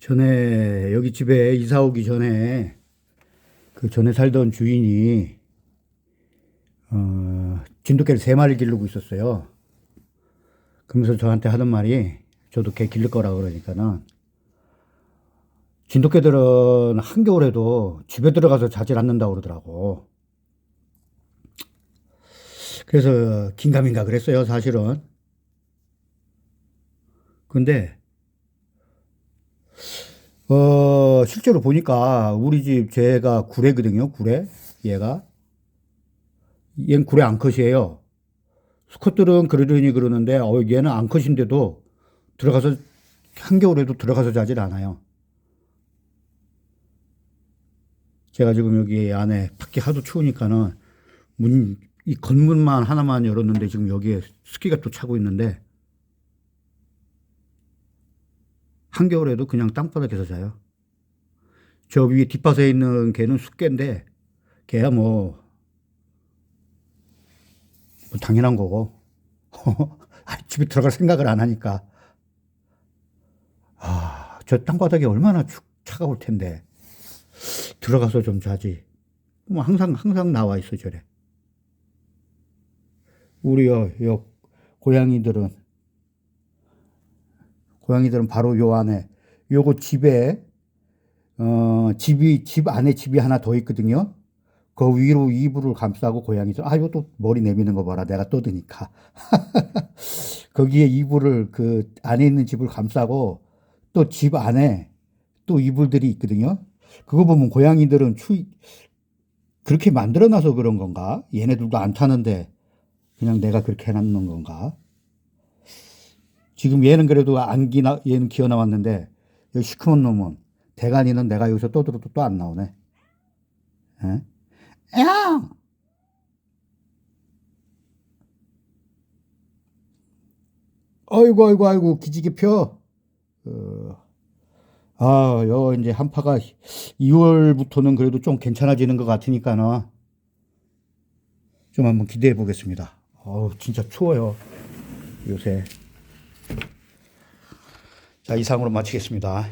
전에 여기 집에 이사 오기 전에 그 전에 살던 주인이 어, 진돗개를 세 마리 기르고 있었어요. 그러면서 저한테 하던 말이 저도 개 기를 거라 그러니까는 진돗개들은 한겨울에도 집에 들어가서 자질 않는다고 그러더라고. 그래서 긴가민가 그랬어요, 사실은. 근데 어, 실제로 보니까 우리 집 제가 구례거든요. 구례. 얘가. 얘는 구례 암컷이에요. 수컷들은 그러려니 그러는데 어, 얘는 암컷인데도 들어가서 한겨울에도 들어가서 자질 않아요. 제가 지금 여기 안에 밖에 하도 추우니까는 문, 이 건문만 하나만 열었는데 지금 여기에 습기가 또 차고 있는데 한겨울에도 그냥 땅바닥에서 자요. 저 위에 뒷밭에 있는 개는 숫개인데 걔야 뭐, 뭐 당연한 거고 아, 집에 들어갈 생각을 안 하니까 아, 저 땅바닥이 얼마나 축, 차가울 텐데 들어가서 좀 자지. 뭐 항상 항상 나와 있어 저래. 우리 요, 요 고양이들은 고양이들은 바로 요 안에 요거 집에 어 집이 집 안에 집이 하나 더 있거든요. 그 위로 이불을 감싸고 고양이들 아 이거 또 머리 내미는 거 봐라 내가 떠드니까 거기에 이불을 그 안에 있는 집을 감싸고 또 집 안에 또 이불들이 있거든요. 그거 보면 고양이들은 추 그렇게 만들어 놔서 그런 건가? 얘네들도 안 타는데 그냥 내가 그렇게 해놨는 건가? 지금 얘는 그래도 안기 나 얘는 기어 나왔는데 여기 시커먼 놈은 대간이는 내가 여기서 떠들어도 또 안 나오네. 에? 야! 아이고 아이고 아이고 기지개 펴. 어, 아, 여 이제 한파가 2월부터는 그래도 좀 괜찮아지는 것 같으니까는 좀 한번 기대해 보겠습니다. 어우, 진짜 추워요. 요새. 자, 이상으로 마치겠습니다.